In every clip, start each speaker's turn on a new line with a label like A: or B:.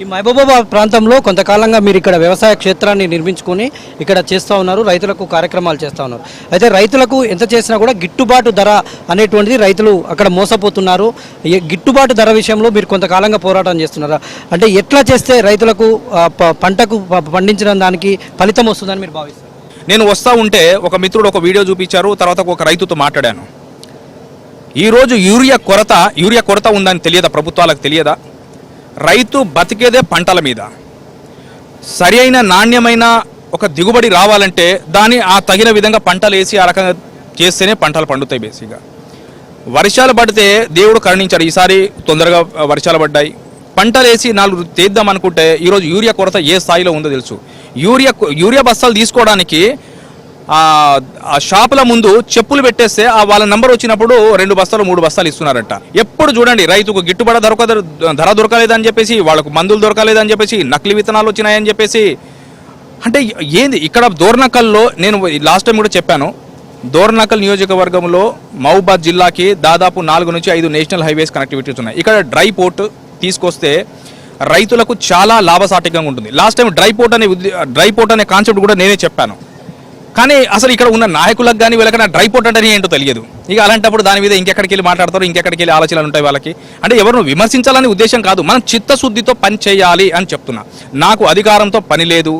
A: ఈ మహబూబాబాద్ ప్రాంతంలో కొంతకాలంగా మీరు ఇక్కడ వ్యవసాయ క్షేత్రాన్ని నిర్మించుకొని ఇక్కడ చేస్తూ ఉన్నారు రైతులకు కార్యక్రమాలు చేస్తూ ఉన్నారు. అయితే రైతులకు ఎంత చేసినా కూడా గిట్టుబాటు ధర అనేటువంటిది రైతులు అక్కడ మోసపోతున్నారు. ఈ గిట్టుబాటు ధర విషయంలో మీరు కొంతకాలంగా పోరాటం చేస్తున్నారా? అంటే ఎట్లా చేస్తే రైతులకు ప- పంటకు పండించిన దానికి ఫలితం వస్తుందని మీరు భావిస్తారు
B: నేను వస్తూ ఉంటే ఒక మిత్రుడు ఒక వీడియో చూపించారు తర్వాత ఒక రైతుతో మాట్లాడాను. ఈరోజు యూరియా కొరత యూరియా కొరత ఉందని తెలియదా? ప్రభుత్వాలకు తెలియదా? రైతు బతికేదే పంటల మీద. సరి అయిన నాణ్యమైన ఒక దిగుబడి రావాలంటే దాన్ని ఆ తగిన విధంగా పంటలు వేసి ఆ రకంగా చేస్తేనే పంటలు పండుతాయి బేసిక్గా. వర్షాలు పడితే దేవుడు కరుణించాడు. ఈసారి తొందరగా వర్షాలు పడ్డాయి. పంటలు వేసి నాలుగు తీద్దాం అనుకుంటే ఈరోజు యూరియా కొరత ఏ స్థాయిలో ఉందో తెలుసు. యూరియా యూరియా బస్తాలు తీసుకోవడానికి ఆ షాపుల ముందు చెప్పులు పెట్టేస్తే ఆ వాళ్ళ నంబర్ వచ్చినప్పుడు రెండు బస్తాలు మూడు బస్తాలు ఇస్తున్నారంట. ఎప్పుడు చూడండి రైతుకు గిట్టుబాటు దొరక ధర దొరకలేదని చెప్పేసి వాళ్ళకు మందులు దొరకలేదని చెప్పేసి నకిలీ విత్తనాలు వచ్చినాయని చెప్పేసి. అంటే ఏంది ఇక్కడ దోర్నకల్లో నేను లాస్ట్ టైం కూడా చెప్పాను దోర్నకల్ నియోజకవర్గంలో మహబూబాద్ జిల్లాకి దాదాపు నాలుగు నుంచి ఐదు నేషనల్ హైవేస్ కనెక్టివిటీస్ ఉన్నాయి. ఇక్కడ డ్రై పోర్ట్ తీసుకొస్తే రైతులకు చాలా లాభసాటికంగా ఉంటుంది. లాస్ట్ టైం డ్రై పోర్ట్ అనే డ్రై పోర్ట్ అనే కాన్సెప్ట్ కూడా నేనే చెప్పాను. కానీ అసలు ఇక్కడ ఉన్న నాయకులకు కానీ వీళ్ళకన్నా డ్రై అంటే ఏంటో తెలియదు. ఇక అలాంటప్పుడు దాని మీద ఇంకెక్కడికి వెళ్ళి మాట్లాడతారు ఇంకెక్కడికి వెళ్ళి ఆలోచనలు ఉంటాయి వాళ్ళకి. అంటే ఎవరిని విమర్శించాలని ఉద్దేశం కాదు మనం చిత్తశుద్ధితో పని చేయాలి అని చెప్తున్నా. నాకు అధికారంతో పని లేదు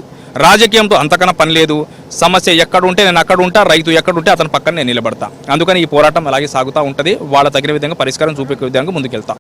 B: రాజకీయంతో అంతకన్నా పని లేదు సమస్య ఎక్కడ ఉంటే నేను అక్కడ ఉంటా రైతు ఎక్కడ ఉంటే అతని పక్కన నేను నిలబడతా. అందుకని ఈ పోరాటం అలాగే సాగుతూ ఉంటుంది వాళ్ళ తగిన విధంగా పరిష్కారం చూపే విధంగా ముందుకెళ్తా.